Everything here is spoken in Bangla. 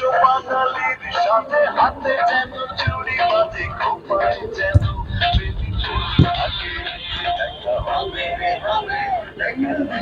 বিশ্ব বাঙালির সাথে হাতে যেন চুরি বাঁধে খোপায় যেন দেখা হবে রে হবে দেখা